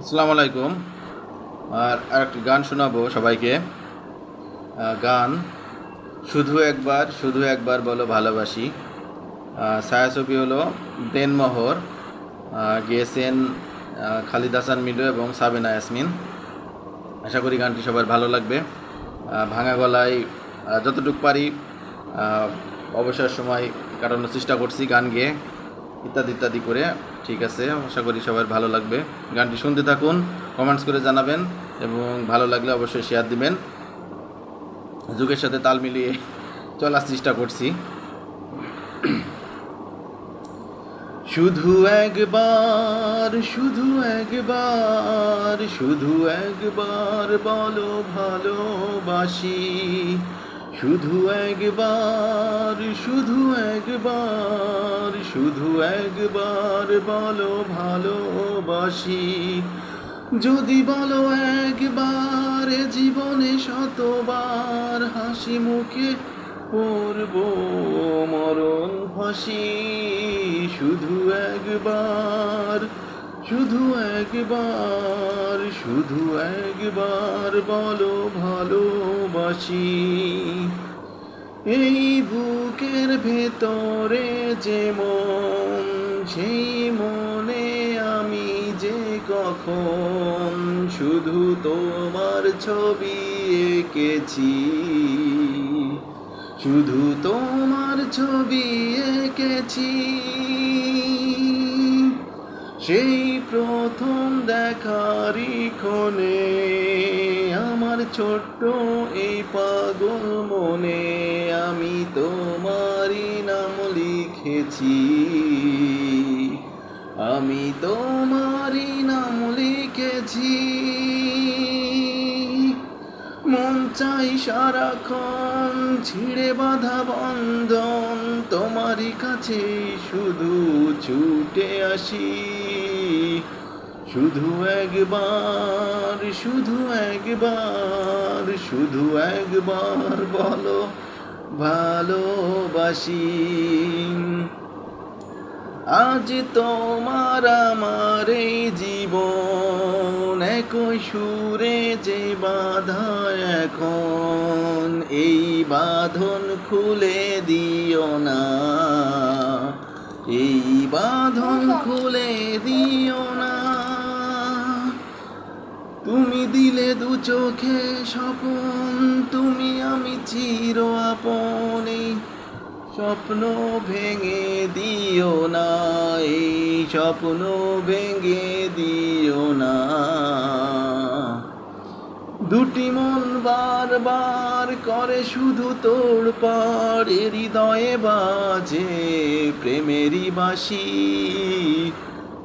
আসসালামু আলাইকুম। আর আরেকটি গান শোনাবো সবাইকে। গান, শুধু একবার শুধু একবার বলো ভালোবাসি। ছায়াছবি হলো দেনমোহর গেয়েছেন খালিদ হাসান মিলু এবং সাবিনা ইয়াসমিন। আশা করি গানটি সবার ভালো লাগবে। ভাঙা গলায় যতটুকু পারি অবসর সময় কাটানোর চেষ্টা করছি গান গেয়ে। ইত্যাদি ইত্যাদি করে। ঠিক আছে, আশা করি সবার ভালো লাগবে। গানটি শুনতে থাকুন কমেন্টস করে জানাবেন এবং ভালো লাগলে অবশ্যই শেয়ার দিবেন। যুগের সাথে তাল মিলিয়ে চলার চেষ্টা করছি। শুধু একবার শুধু একবার শুধু একবার বলো ভালোবাসি। শুধু একবার শুধু একবার শুধু একবার বলো ভালোবাসি। যদি বলো একবার জীবনে শতবার হাসি মুখে পড়ব মরণ হাসি শুধু একবার শুধু একবার শুধু একবার বলো ভালোবাসি। এই বুকের ভেতরে যে মন, সেই মনে আমি যে কখন শুধু তোমার ছবি এঁকেছি? শুধু তোমার ছবি এঁকেছি। সেই প্রথম দেখারই ক্ষণে আমার ছোট্ট এই পাগল মনে আমি তোমারই নাম লিখেছি। আমি তোমারই নাম লিখেছি। মন চাই সারাক্ষণ ছিঁড়ে বাঁধা বন্ধন, তোমারই কাছে শুধু ছুটে আসি। শুধু একবার শুধু একবার শুধু একবার বলো। ভালোবাসি আজ তোমার আমার এই জীবন, একই সুরে যে বাধা এখন, এই বাঁধন খুলে দিও না। এই বাঁধন খুলে দিও না। তুমি দিলে দু চোখে স্বপন, তুমি আমি চির আপনে। স্বপ্ন ভেঙে দিও না, এই স্বপ্ন ভেঙে দিও না। দুটি মন বারবার করে শুধু তোর পার হৃদয়ে বাজে প্রেমেরই বাসি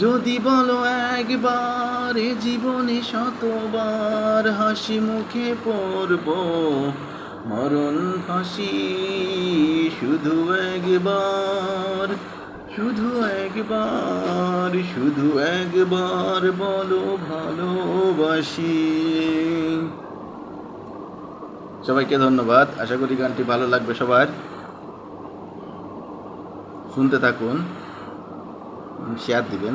যদি বলো একবার, জীবনে শতবার হাসি মুখে পড়ব। মরণ ফাঁসি শুধু একবার শুধু একবার শুধু একবার বলো ভালোবাসি। সবাইকে ধন্যবাদ। আশা করি গানটি ভালো লাগবে সবার। শুনতে থাকুন। শেয়ার দিবেন।